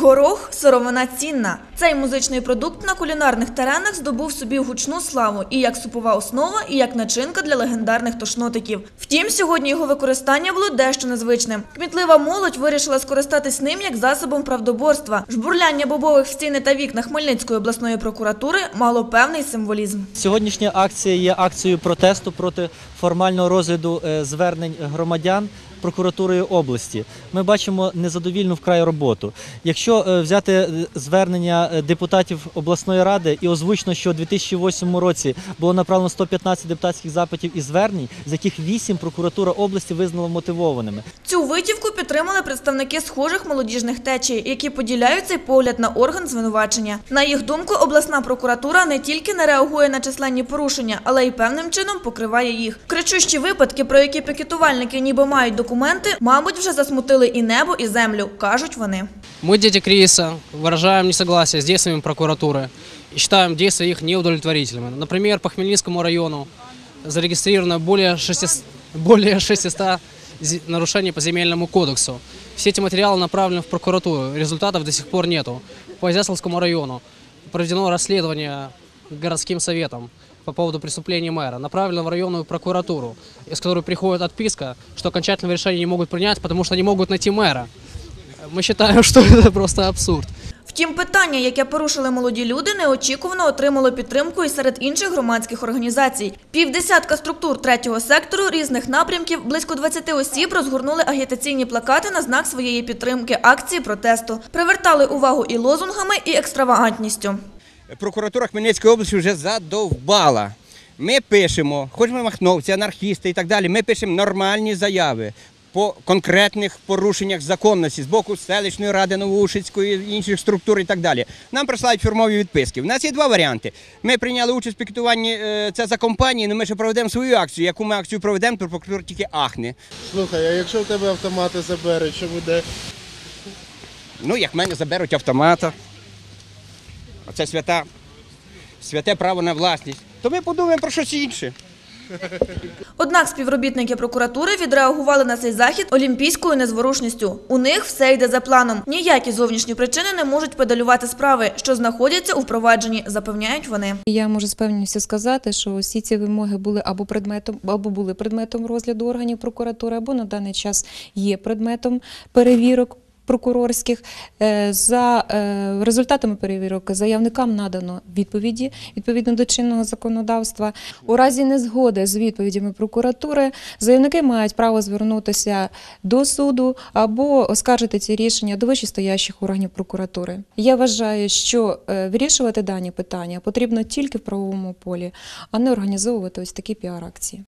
Горох сировина цінна. Цей музичний продукт на кулінарних теренах здобув собі гучну славу і як супова основа, і як начинка для легендарних тошнотиків. Втім, сьогодні його використання було дещо незвичним. Кмітлива молодь вирішила скористатись ним як засобом правдоборства. Жбурляння бобових в стіни та вікна Хмельницької обласної прокуратури мало певний символізм. Сьогоднішня акція є акцією протесту проти формального розгляду е, звернень громадян прокуратурою області. Ми бачимо незадовільну вкрай роботу. Якщо е, взяти е, звернення е, депутатів обласної ради і озвучено, що у 2008 році було направлено 115 депутатських запитів і звернень, з яких 8 прокуратура області визнала мотивованими. Цю витівку підтримали представники схожих молодіжних течій, які поділяють цей погляд на орган звинувачення. На їх думку, обласна прокуратура не тільки не реагує на численні порушення, але й певним чином покриває їх. Кричущі випадки, про які пікетувальники ніби мають документи, мабуть, вже засмутили і небо, і землю, кажуть вони. Мы, дети кризиса, выражаем несогласие с действиями прокуратуры и считаем действия их неудовлетворительными. Например, по Хмельницкому району зарегистрировано более 600, более 600 зи- нарушений по земельному кодексу. Все эти материалы направлены в прокуратуру, результатов до сих пор нету. По Изяславскому району проведено расследование городским советом по поводу преступления мэра, направлено в районную прокуратуру, из которой приходит отписка, что окончательного решения не могут принять, потому что не могут найти мэра. Мы считаем, что это просто абсурд. Втім, питання, яке порушили молоді люди, неочікувано отримало підтримку і серед інших громадських організацій. Півдесятка структур третього сектору різних напрямків, близько 20 осіб розгорнули агітаційні плакати на знак своєї підтримки акції протесту, привертали увагу і лозунгами, і екстравагантністю. прокуратура Хмельницької області вже задовбала. Ми пишемо, хоч ми махновці, анархісти і так далі, ми пишемо нормальні заяви по конкретних порушеннях законності з боку селищної ради Новоушицької, інших структур і так далі. Нам присилають фірмові відписки. У нас є два варіанти. Ми прийняли участь в пікетуванні е, це за компанії, але ми ще проведемо свою акцію. Яку ми акцію проведемо, то прокуратура тільки ахне. Слухай, а якщо в тебе автомати заберуть, що буде? Ну, як мене заберуть автомата. Оце свята, святе право на власність. То ми подумаємо про щось інше. Однак співробітники прокуратури відреагували на цей захід олімпійською незворушністю. У них все йде за планом. Ніякі зовнішні причини не можуть педалювати справи, що знаходяться у впровадженні, запевняють вони. Я можу з певністю сказати, що всі ці вимоги були або предметом, або були предметом розгляду органів прокуратури, або на даний час є предметом перевірок. Прокурорських Е, за е, результатами перевірок заявникам надано відповіді відповідно до чинного законодавства. У разі незгоди з відповідями прокуратури заявники мають право звернутися до суду або оскаржити ці рішення до вищестоящих органів прокуратури. Я вважаю, що е, вирішувати дані питання потрібно тільки в правовому полі, а не організовувати ось такі піар-акції.